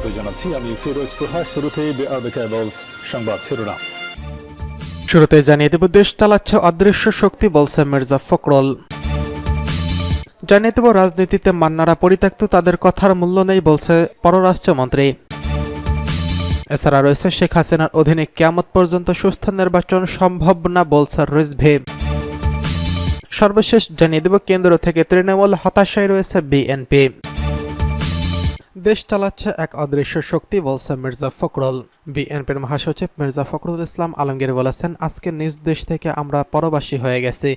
স্বাগত জানাচ্ছি। আমি ফিরোজ তোহা শুরুতে সংবাদ শিরোনাম। শুরুতে জানিয়ে দেব, দেশ চালাচ্ছে অদৃশ্য শক্তি, বলছে মির্জা ফখরুল। জানিয়ে দেব, রাজনীতিতে মান্নারা পরিত্যক্ত, তাদের কথার মূল্য নেই, বলছে পররাষ্ট্রমন্ত্রী। এছাড়া রয়েছে শেখ হাসিনার অধীনে কেয়ামত পর্যন্ত সুস্থ নির্বাচন সম্ভব না, বলছে রিজভি। সর্বশেষ জানিয়ে দেব, কেন্দ্র থেকে তৃণমূল হতাশায় রয়েছে বিএনপি। দেশ চালাচ্ছে এক অদৃশ্য শক্তি বলছে মির্জা ফখরুল। বিএনপির মহাসচিব মির্জা ফখরুল ইসলাম আলমগীর বলেছেন, আজকে নিজ দেশ থেকে আমরা পরবাসী হয়ে গেছি।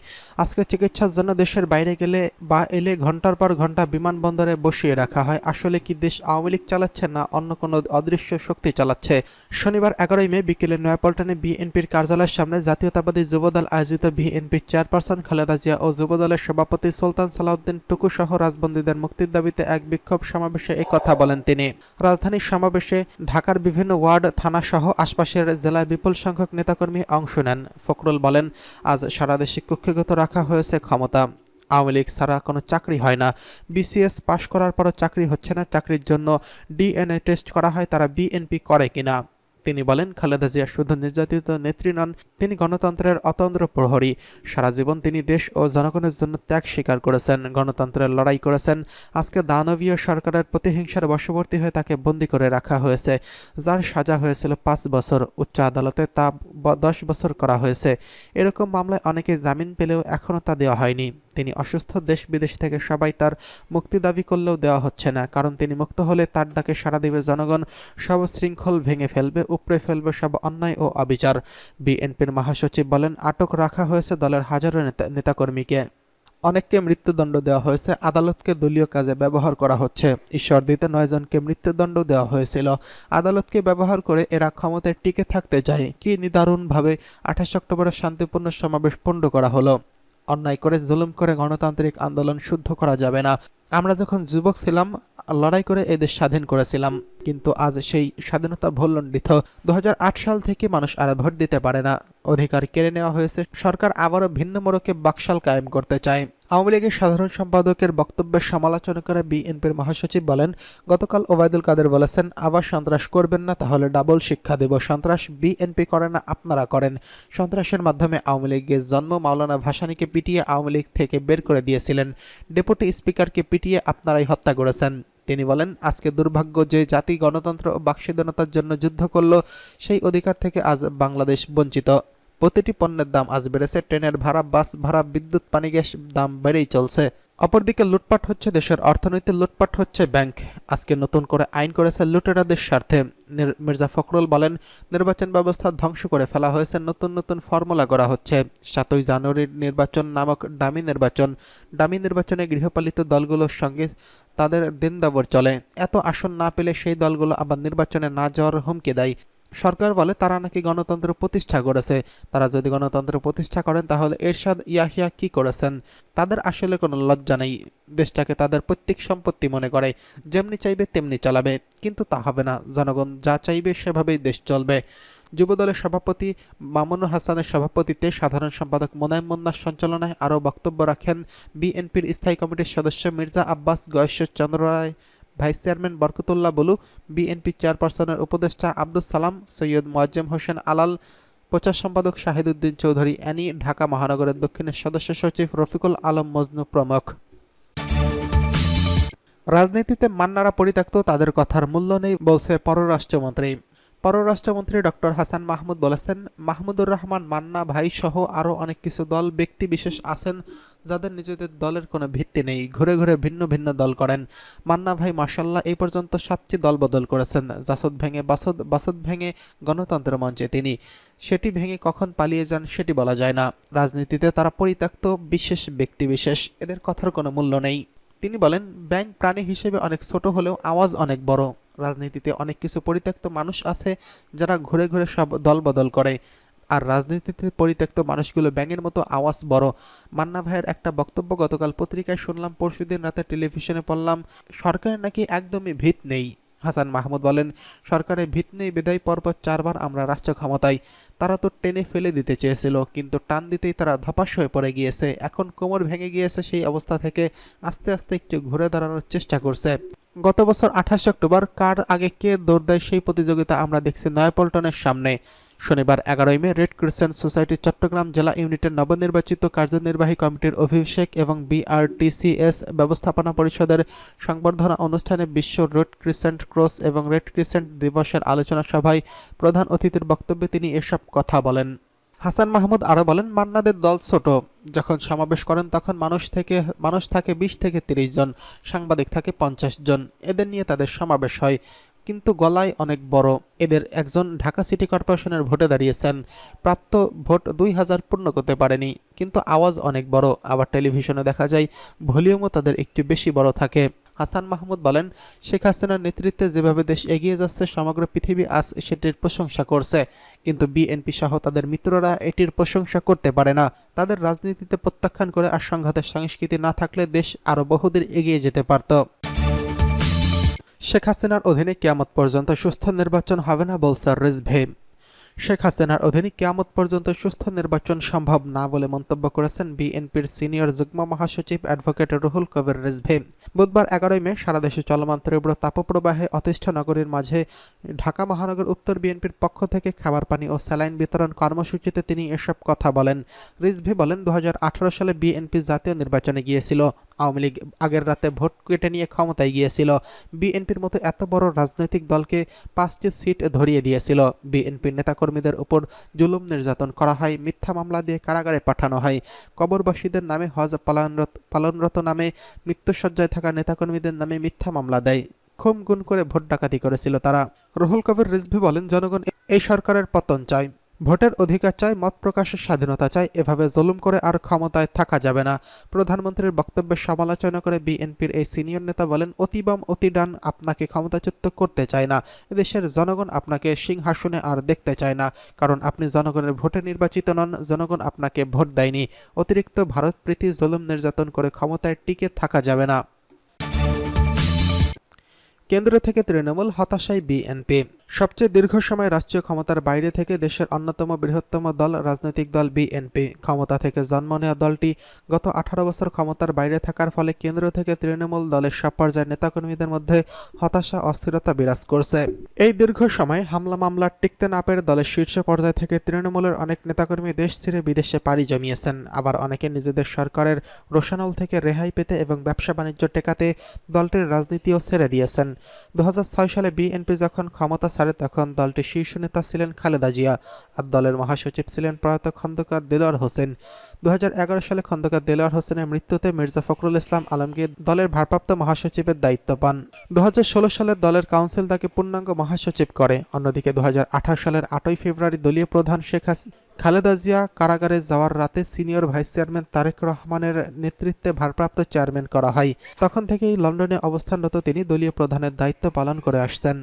আজকে চিকিৎসার জন্য দেশের বাইরে গেলে বা এলে ঘণ্টার পর ঘণ্টা বিমানবন্দরে বসিয়ে রাখা হয়। আসলে কি দেশ আওয়ামী লীগ চালাচ্ছে না অন্য কোনো অদৃশ্য শক্তি চালাচ্ছে? শনিবার এগারোই মে বিকেলে নয়াপল্টনে বিএনপির কার্যালয়ের সামনে জাতীয়তাবাদী যুবদল আয়োজিত বিএনপির চেয়ারপারসন খালেদা জিয়া ও যুবদলের সভাপতি সুলতান সালাউদ্দিন টুকু সহ রাজবন্দীদের মুক্তির দাবিতে এক বিক্ষোভ সমাবেশে কথা বলেন তিনি। রাজধানীর সমাবেশে ঢাকার বিভিন্ন ওয়ার্ড থানা সহ আশপাশের জেলায় বিপুল সংখ্যক নেতাকর্মী অংশ নেন। ফখরুল বলেন, আজ সারা দেশে কক্ষিগত রাখা হয়েছে ক্ষমতা। আওয়ামী লীগ ছাড়া কোনো চাকরি হয় না। বিসিএস পাশ করার পরও চাকরি হচ্ছে না। চাকরির জন্য ডিএনএ টেস্ট করা হয়, তারা বিএনপি করে কিনা। তিনি বলেন, খালেদা জিয়া শুধু নির্যাতিত নেত্রী নন, তিনি গণতন্ত্রের অতন্ত্র প্রহরী। সারা জীবন তিনি দেশ ও জনগণের জন্য ত্যাগ স্বীকার করেছেন, গণতন্ত্রের লড়াই করেছেন। আজকে দানবীয় সরকারের প্রতিহিংসার বশবর্তী হয়ে তাকে বন্দী করে রাখা হয়েছে, যার সাজা হয়েছিল পাঁচ বছর। উচ্চ আদালতে তা দশ বছর করা হয়েছে। এরকম মামলায় অনেকে জামিন পেলেও এখনও তা দেওয়া হয়নি। তিনি অসুস্থ দেশ বিদেশ থেকে সবাই তার মুক্তি দাবি করলেও দেওয়া হচ্ছে না, কারণ তিনি মুক্ত হলে তার ডাকে সাড়া দেবে জনগণ। সব শৃঙ্খল ভেঙে ফেলবে, উপড়ে ফেলবে সব অন্যায় ও অবিচার। বিএনপির মহাসচিব বলেন, আটক রাখা হয়েছে দলের হাজারো নেতা নেতাকর্মীকে। অনেককে মৃত্যুদণ্ড দেওয়া হয়েছে, আদালতকে দলীয় কাজে ব্যবহার করা হচ্ছে। ঈশ্বর দিতে নয়জনকে মৃত্যুদণ্ড দেওয়া হয়েছিল। আদালতকে ব্যবহার করে এরা ক্ষমতায় টিকে থাকতে চায়। কি নিদারুণভাবে আঠাশ অক্টোবরের শান্তিপূর্ণ সমাবেশ পণ্ড করা হলো। অন্যায় করে, জুলুম করে গণতান্ত্রিক আন্দোলন শুদ্ধ করা যাবে না। আমরা যখন যুবক ছিলাম, লড়াই করে এদের স্বাধীন করেছিলাম। কিন্তু আজ সেই স্বাধীনতা ভুলণ্ডিত। দু সাল থেকে মানুষ আর ভোট দিতে পারে না। অধিকার কেড়ে নেওয়া হয়েছে। সরকার আবারও ভিন্ন মোড়কে বাকশাল কায়েম করতে চায়। আওয়ামী লীগের সাধারণ সম্পাদকের বক্তব্যের সমালোচনা করে বিএনপির মহাসচিব বলেন, গতকাল ওবায়দুল কাদের বলেছেন, আবার সন্ত্রাস করবেন না, তাহলে ডাবল শিক্ষা দেব। সন্ত্রাস বিএনপি করে না, আপনারা করেন। সন্ত্রাসের মাধ্যমে আওয়ামী লীগের জন্ম মাওলানা ভাসানীকে পিটিয়ে আওয়ামী লীগ থেকে বের করে দিয়েছিলেন। ডেপুটি স্পিকারকে পিটিয়ে আপনারাই হত্যা করেছেন। তিনি বলেন, আজকে দুর্ভাগ্য যে জাতি গণতন্ত্র ও বাকস্বাধীনতার জন্য যুদ্ধ করল, সেই অধিকার থেকে আজ বাংলাদেশ বঞ্চিত। প্রতিটি পণ্যের দাম আজ বেড়েছে, ট্রেনের ভাড়া, বাস ভাড়া, বিদ্যুৎ, পানি, গ্যাস দাম বেড়েই চলছে। অপরদিকে লুটপাট হচ্ছে দেশের অর্থনীতি, লুটপাট হচ্ছে ব্যাংক। আজকে নতুন করে আইন করেছে লুটেরাদের স্বার্থে। মির্জা ফখরুল বলেন, নির্বাচন ব্যবস্থা ধ্বংস করে ফেলা হয়েছে, নতুন নতুন ফর্মুলা করা হচ্ছে। সাতই জানুয়ারির নির্বাচন নামক ডামি নির্বাচন। ডামি নির্বাচনে গৃহপালিত দলগুলোর সঙ্গে তাদের দিন দাবর চলে। এত আসন না পেলে সেই দলগুলো আবার নির্বাচনে না যাওয়ার হুমকি দেয়। সরকার বলে তারা নাকি গণতন্ত্র প্রতিষ্ঠা করেছে। তারা যদি গণতন্ত্র প্রতিষ্ঠা করেন তাহলে এরশাদ ইয়াহিয়া কি করেছেন? তাদের আসলে কোনো লজ্জা নেই। দেশটাকে তাদের প্রত্যেক সম্পত্তি মনে করে। যেমনি চাইবে তেমনি চালাবে। কিন্তু তা হবে না। জনগণ যা চাইবে সেভাবেই দেশ চলবে। যুবদলের সভাপতি মামুনুল হাসানের সভাপতিত্বে সাধারণ সম্পাদক মোনায়েম মুন্নার সঞ্চালনায় আরও বক্তব্য রাখেন বিএনপির স্থায়ী কমিটির সদস্য Mirza Abbas Gayeshwar Chandra Roy. Vice chairman Barkatullah Bulu, BNP চেয়ারপারসনের উপদেষ্টা আব্দুল সালাম, সৈয়দ মোয়াজ্জেম হোসেন আলাল, প্রচার সম্পাদক শাহিদুদ্দিন চৌধুরী অ্যানি ঢাকা মহানগরের দক্ষিণের সদস্য সচিব রফিকুল আলম মজনু প্রমুখ। রাজনীতিতে মান্নারা পরিত্যক্ত, তাদের কথার মূল্য নেই, বলছে পররাষ্ট্রমন্ত্রী। পররাষ্ট্রমন্ত্রী ডক্টর হাসান মাহমুদ বলেছেন, মাহমুদুর রহমান, মান্না ভাই সহ আরও অনেক কিছু দল, ব্যক্তি বিশেষ আছেন যাদের নিজেদের দলের কোনো ভিত্তি নেই, ঘুরে ঘুরে ভিন্ন ভিন্ন দল করেন। মান্না ভাই মাসাল্লাহ এই পর্যন্ত সাতটি দল বদল করেছেন, জাসদ ভেঙে বাসদ বাসদ ভেঙে গণতন্ত্র মঞ্চে তিনি। সেটি ভেঙে কখন পালিয়ে যান সেটি বলা যায় না। রাজনীতিতে তারা পরিত্যক্ত, বিশেষ, ব্যক্তি বিশেষ, এদের কথার কোনো মূল্য নেই। তিনি বলেন, ব্যাংক প্রাণী হিসেবে অনেক ছোট হলেও আওয়াজ অনেক বড়। রাজনীতিতে অনেক কিছু পরিত্যক্ত মানুষ আছে যারা ঘুরে ঘুরে সব দল বদল করে। আর রাজনীতিতে পরিত্যক্ত মানুষগুলো ব্যাঙের মতো আওয়াজ বড়। মান্না ভাইয়ের একটা বক্তব্য গতকাল পত্রিকায় শুনলাম, পরশুদিন রাতে টেলিভিশনে পড়লাম, সরকারের নাকি একদমই ভিত নেই। হাসান মাহমুদ বলেন, সরকারের ভিত নেই বিদায় পর্বত চারবার আমরা রাষ্ট্র ক্ষমতায়। তারা তো টেনে ফেলে দিতে চেয়েছিল, কিন্তু টান দিতেই তারা ধপাস হয়ে পড়ে গিয়েছে। এখন কোমর ভেঙে গিয়েছে সেই অবস্থা থেকে, আস্তে আস্তে একটু ঘুরে দাঁড়ানোর চেষ্টা করছে। গত বছর আঠাশে অক্টোবর কার আগে কে দৌড় দেয় সেই প্রতিযোগিতা আমরা দেখছি নয়াপল্টনের সামনে। শনিবার এগারোই May red crescent society Chattogram জেলা ইউনিটের নবনির্বাচিত কার্যনির্বাহী কমিটির অভিষেক এবং বিআরটিসিএস ব্যবস্থাপনা পরিষদের সংবর্ধনা অনুষ্ঠানে বিশ্ব রেড ক্রিসেন্ট ক্রস এবং রেড ক্রিসেন্ট দিবসের আলোচনা সভায় প্রধান অতিথির বক্তব্যে তিনি এসব কথা বলেন। হাসান মাহমুদ আরও বলেন, মান্নাদের দল ছোট। যখন সমাবেশ করেন, তখন মানুষ থেকে, মানুষ থাকে বিশ থেকে তিরিশ জন, সাংবাদিক থাকে পঞ্চাশ জন। এদের নিয়ে তাদের সমাবেশ হয়। কিন্তু গলায় অনেক বড়। এদের একজন ঢাকা সিটি কর্পোরেশনের ভোটে দাঁড়িয়েছেন। প্রাপ্ত ভোট দুই হাজার পূর্ণ করতে পারেনি। কিন্তু আওয়াজ অনেক বড়। আবার টেলিভিশনে দেখা যায়, ভলিউমও তাদের একটু বেশি বড় থাকে। হাসান মাহমুদ বলেন, শেখ হাসিনার নেতৃত্বে যেভাবে দেশ এগিয়ে যাচ্ছে, সমগ্র পৃথিবী আজ সেটির প্রশংসা করছে। কিন্তু বিএনপি সহ তাদের মিত্ররা এটির প্রশংসা করতে পারে না। তাদের রাজনীতিতে প্রত্যাখ্যান করে আর সংঘাতের সংস্কৃতি না থাকলে দেশ আরও বহুদূর এগিয়ে যেতে পারত। শেখ হাসিনার অধীনে কেয়ামত পর্যন্ত সুস্থ নির্বাচন হবে না বলছে রিজভে। শেখ হাসিনার অধীনে কেয়ামত পর্যন্ত সুস্থ নির্বাচন সম্ভব না বলে মন্তব্য করেছেন বিএনপির সিনিয়র যুগ্ম মহাসচিব অ্যাডভোকেট রুহুল কবির রিজভে। বুধবার এগারোই মে সারা দেশে চলমান তীব্র তাপপ্রবাহে অতিষ্ঠ নগরীর মাঝে ঢাকা মহানগর উত্তর বিএনপির পক্ষ থেকে খাবার পানি ও স্যালাইন বিতরণ কর্মসূচিতে তিনি এসব কথা বলেন। রিজভি বলেন দু হাজার আঠারো সালে বিএনপি জাতীয় নির্বাচনে গিয়েছিল। আওয়ামী লীগ আগের রাতে ভোট কেটে নিয়ে ক্ষমতায় গিয়েছিল। বিএনপির মতো এত বড় রাজনৈতিক দলকে পাঁচটি সিট ধরিয়ে দিয়েছিল। বিএনপির নেতাকর্মীদের উপর জুলুম নির্যাতন করা হয়, মিথ্যা মামলা দিয়ে কারাগারে পাঠানো হয়। কবরবাসীদের নামে হজ পালনরত পালনরত নামে মৃত্যুসজ্জায় থাকা নেতাকর্মীদের নামে মিথ্যা মামলা দেয়। খুম গুণ করে ভোট ডাকাতি করেছিল তারা। রুহুল কবির রিজভি বলেন, জনগণ এই সরকারের পতন চায়। ভোটের অধিকার চাই, মত প্রকাশের স্বাধীনতা চাই, এভাবে জুলুম করে আর ক্ষমতায় থাকা যাবে না। প্রধানমন্ত্রীর বক্তব্যের সমালোচনা করে বিএনপির এই সিনিয়র নেতা বলেন অতিবাম অতি ডান, আপনাকে ক্ষমতাচ্যুত করতে চায় না। এদেশের জনগণ আপনাকে সিংহাসনে আর দেখতে চায় না। কারণ আপনি জনগণের ভোটে নির্বাচিত নন, জনগণ আপনাকে ভোট দেয়নি। অতিরিক্ত ভারত প্রীতি জুলুম নির্যাতন করে ক্ষমতায় টিকে থাকা যাবে না। কেন্দ্র থেকে তৃণমূল হতাশায় বিএনপি। সবচেয়ে দীর্ঘ সময় রাষ্ট্রীয় ক্ষমতার বাইরে থেকে দেশের অন্যতম বৃহত্তম দল, রাজনৈতিক দল বিএনপি। ক্ষমতা থেকে জন্ম নেওয়া দলটি গত আঠারো বছর ক্ষমতার বাইরে থাকার ফলে কেন্দ্র থেকে তৃণমূল দলের সব পর্যায়ের নেতাকর্মীদের মধ্যে হতাশা, অস্থিরতা বিরাজ করছে। এই দীর্ঘ সময় হামলা মামলা টিকতে না পেরে দলের শীর্ষ পর্যায় থেকে তৃণমূলের অনেক নেতাকর্মী দেশ ছেড়ে বিদেশে পাড়ি জমিয়েছেন। আবার অনেকে নিজেদের সরকারের রোশানল থেকে রেহাই পেতে এবং ব্যবসা বাণিজ্য টেকাতে দলটির রাজনীতিও ছেড়ে দিয়েছেন। দু হাজার ছয় সালে বিএনপি যখন ক্ষমতা ছাড়ে তখন দলটির শীর্ষ নেতা ছিলেন খালেদা জিয়া আর দলের মহাসচিব ছিলেন প্রয়াত খন্দকার দেলোয়ার হোসেন। দু হাজার এগারো সালে খন্দকার দেলোয়ার হোসেনের মৃত্যুতে মির্জা ফখরুল ইসলাম আলমগীর দলের ভারপ্রাপ্ত মহাসচিবের দায়িত্ব পান। দু সালে দলের কাউন্সিল তাকে পূর্ণাঙ্গ মহাসচিব করে। অন্যদিকে দু সালের আটই ফেব্রুয়ারি দলীয় প্রধান শেখ হাসিনা খালেদা জিয়া কারাগারে যাওয়ার রাতে সিনিয়র ভাইস চেয়ারম্যান তারেক রহমানের নেতৃত্বে ভারপ্রাপ্ত চেয়ারম্যান করা হয়। তখন থেকেই লন্ডনে অবস্থানরত তিনি দলীয় প্রধানের দায়িত্ব পালন করে আসছেন।